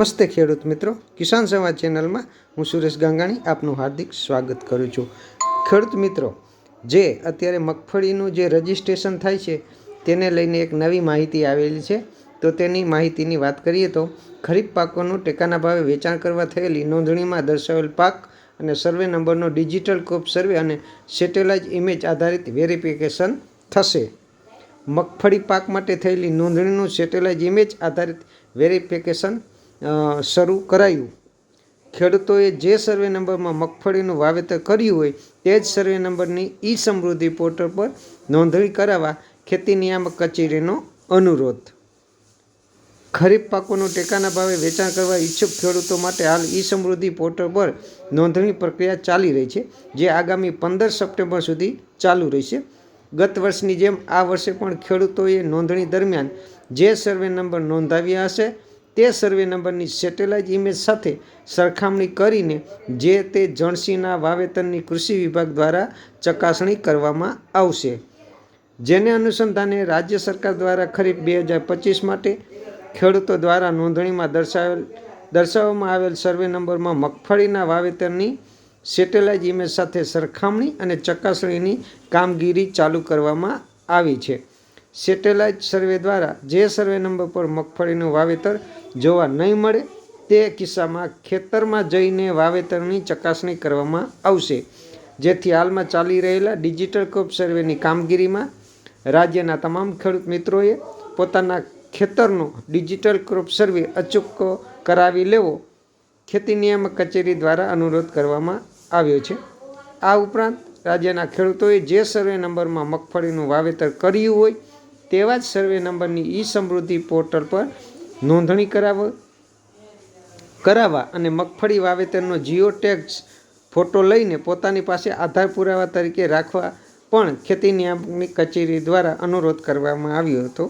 નમસ્તે ખેડૂત મિત્રો. કિસાન સંવાદ ચેનલમાં હું સુરેશ ગાંગાણી આપનું હાર્દિક સ્વાગત કરું છું. ખેડૂત મિત્રો, જે અત્યારે મગફળીનું જે રજિસ્ટ્રેશન થાય છે, તેને લઈને એક નવી માહિતી આવેલી છે. તો તેની માહિતીની વાત કરીએ તો, ખરીફ પાકોનું ટેકાના ભાવે વેચાણ કરવા થયેલી નોંધણીમાં દર્શાવેલ પાક અને સર્વે નંબરનો ડિજિટલ કોપ સર્વે અને સેટેલાઇટ ઇમેજ આધારિત વેરિફિકેશન થશે. મગફળી પાક માટે થયેલી નોંધણીનું સેટેલાઇટ ઇમેજ આધારિત વેરિફિકેશન શરૂ કરાયું. ખેડૂતોએ જે સર્વે નંબરમાં મગફળીનું વાવેતર કર્યું હોય તે જ સર્વે નંબરની ઈ સમૃદ્ધિ પોર્ટલ પર નોંધણી કરાવવા ખેતી નિયામક કચેરીનો અનુરોધ. ખરીફ પાકોનું ટેકાના ભાવે વેચાણ કરવા ઈચ્છુક ખેડૂતો માટે હાલ ઈ સમૃદ્ધિ પોર્ટલ પર નોંધણી પ્રક્રિયા ચાલી રહી છે, જે આગામી પંદર સપ્ટેમ્બર સુધી ચાલુ રહેશે. ગત વર્ષની જેમ આ વર્ષે પણ ખેડૂતોએ નોંધણી દરમિયાન જે સર્વે નંબર નોંધાવ્યા હશે તે સર્વે નંબરની સેટેલાઇટ ઇમેજ સાથે સરખામણી કરીને જે તે જણસીના વાવેતરની કૃષિ વિભાગ દ્વારા ચકાસણી કરવામાં આવશે. જેને અનુસંધાને રાજ્ય સરકાર દ્વારા ખરીફ બે હજાર પચીસ માટે ખેડૂતો દ્વારા નોંધણીમાં દર્શાવેલ, દર્શાવવામાં આવેલ સર્વે નંબરમાં મગફળીના વાવેતરની સેટેલાઇટ ઇમેજ સાથે સરખામણી અને ચકાસણીની કામગીરી ચાલુ કરવામાં આવી છે. સેટેલાઇટ સર્વે દ્વારા જે સર્વે નંબર પર મગફળીનું વાવેતર જોવા નહીં મળે તે કિસ્સામાં ખેતરમાં જઈને વાવેતરની ચકાસણી કરવામાં આવશે. જેથી હાલમાં ચાલી રહેલા ડિજિટલ ક્રોપ સર્વેની કામગીરીમાં રાજ્યના તમામ ખેડૂત મિત્રોએ પોતાના ખેતરનો ડિજિટલ ક્રોપ સર્વે અચૂક કરાવી લેવો ખેતી નિયામક કચેરી દ્વારા અનુરોધ કરવામાં આવ્યો છે. આ ઉપરાંત રાજ્યના ખેડૂતોએ જે સર્વે નંબરમાં મગફળીનું વાવેતર કર્યું હોય તેવા જ સર્વે નંબરની ઈ સમૃદ્ધિ પોર્ટલ પર નોંધણી કરાવ કરાવવા અને મગફળી વાવેતરનો જીઓ ટેક્સ ફોટો લઈને પોતાની પાસે આધાર પુરાવા તરીકે રાખવા પણ ખેતી નિયામકની કચેરી દ્વારા અનુરોધ કરવામાં આવ્યો હતો,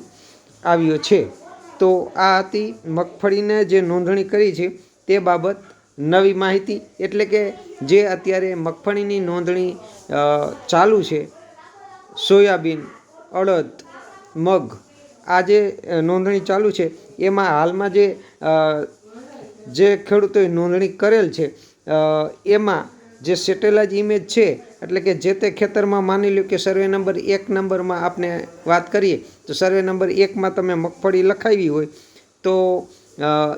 આવ્યો છે. તો આ હતી મગફળીને જે નોંધણી કરી છે તે બાબત નવી માહિતી એટલે કે જે અત્યારે મગફળીની નોંધણી ચાલુ છે. સોયાબીન, અડદ, મગ આ જે નોંધણી ચાલુ છે એમાં હાલમાં જે જે ખેડૂતોએ નોંધણી કરેલ છે એમાં જે સેટેલાઇટ ઇમેજ છે, એટલે કે જે તે ખેતરમાં માની લ્યો કે સર્વે નંબર એક નંબરમાં આપણે વાત કરીએ, તો સર્વે નંબર એકમાં તમે મગફળી લખાવી હોય, તો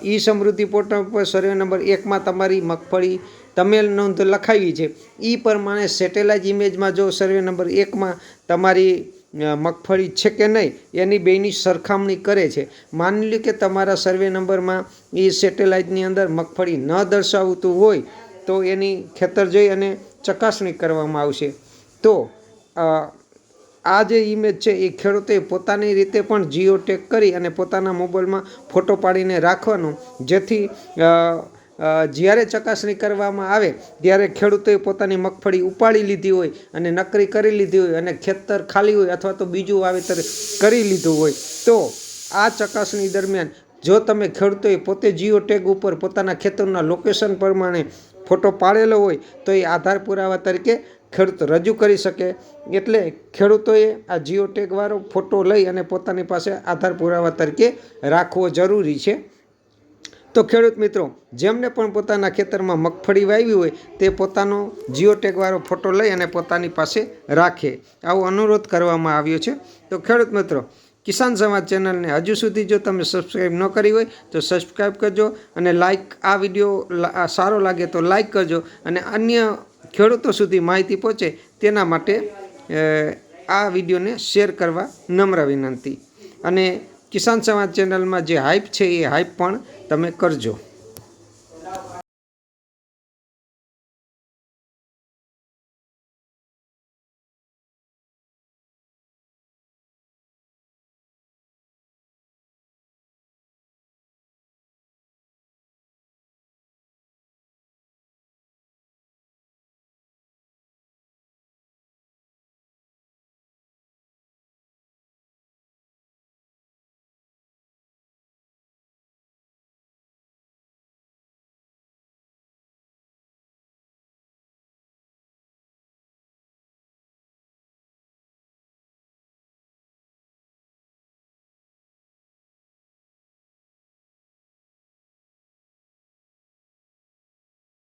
ઈ સમૃદ્ધિ પોર્ટલ પર સર્વે નંબર એકમાં તમારી મગફળી તમે નોંધ લખાવી છે. એ પ્રમાણે સેટેલાઇટ ઇમેજમાં જો સર્વે નંબર એકમાં તમારી મગફળી છે કે નહીં, એની બેની સરખામણી કરે છે. માની લ્યું કે તમારા સર્વે નંબરમાં એ સેટેલાઇટની અંદર મગફળી ન દર્શાવતું હોય તો એની ખેતર જઈ અને ચકાસણી કરવામાં આવશે. તો આ જે ઇમેજ છે એ ખેડૂતે પોતાની રીતે પણ જીઓ ટેક કરી અને પોતાના મોબાઈલમાં ફોટો પાડીને રાખવાનો, જેથી જ્યારે ચકાસણી કરવામાં આવે, ત્યારે ખેડૂતોએ પોતાની મગફળી ઉપાડી લીધી હોય અને નકરી કરી લીધી હોય અને ખેતર ખાલી હોય અથવા તો બીજું વાવેતર કરી લીધું હોય, તો આ ચકાસણી દરમિયાન જો તમે ખેડૂતોએ પોતે જીઓ ટેગ ઉપર પોતાના ખેતરના લોકેશન પ્રમાણે ફોટો પાડેલો હોય, તો એ આધાર પુરાવા તરીકે ખેડૂત રજૂ કરી શકે. એટલે ખેડૂતોએ આ જીઓ ટેગવાળો ફોટો લઈ અને પોતાની પાસે આધાર પુરાવા તરીકે રાખવો જરૂરી છે. તો ખેડૂત મિત્રો, જેમને પણ પોતાના ખેતરમાં મગફળી વાવી હોય, તે પોતાનો જીઓટેકવાળો ફોટો લઈ અને પોતાની પાસે રાખે. આવો અનુરોધ કરવામાં આવ્યો છે. તો ખેડૂત મિત્રો, કિસાન સમાજ ચેનલને હજુ સુધી જો તમે સબસ્ક્રાઈબ ન કરી હોય, તો સબસ્ક્રાઈબ કરજો અને લાઈક આ વીડિયો સારો લાગે તો લાઈક કરજો અને અન્ય ખેડૂતો સુધી માહિતી પહોંચે તેના માટે આ વિડીયોને શેર કરવા નમ્ર વિનંતી. અને કિસાન સમાજ ચેનલમાં જે હાઈપ છે એ હાઈપ પણ તમે કરજો.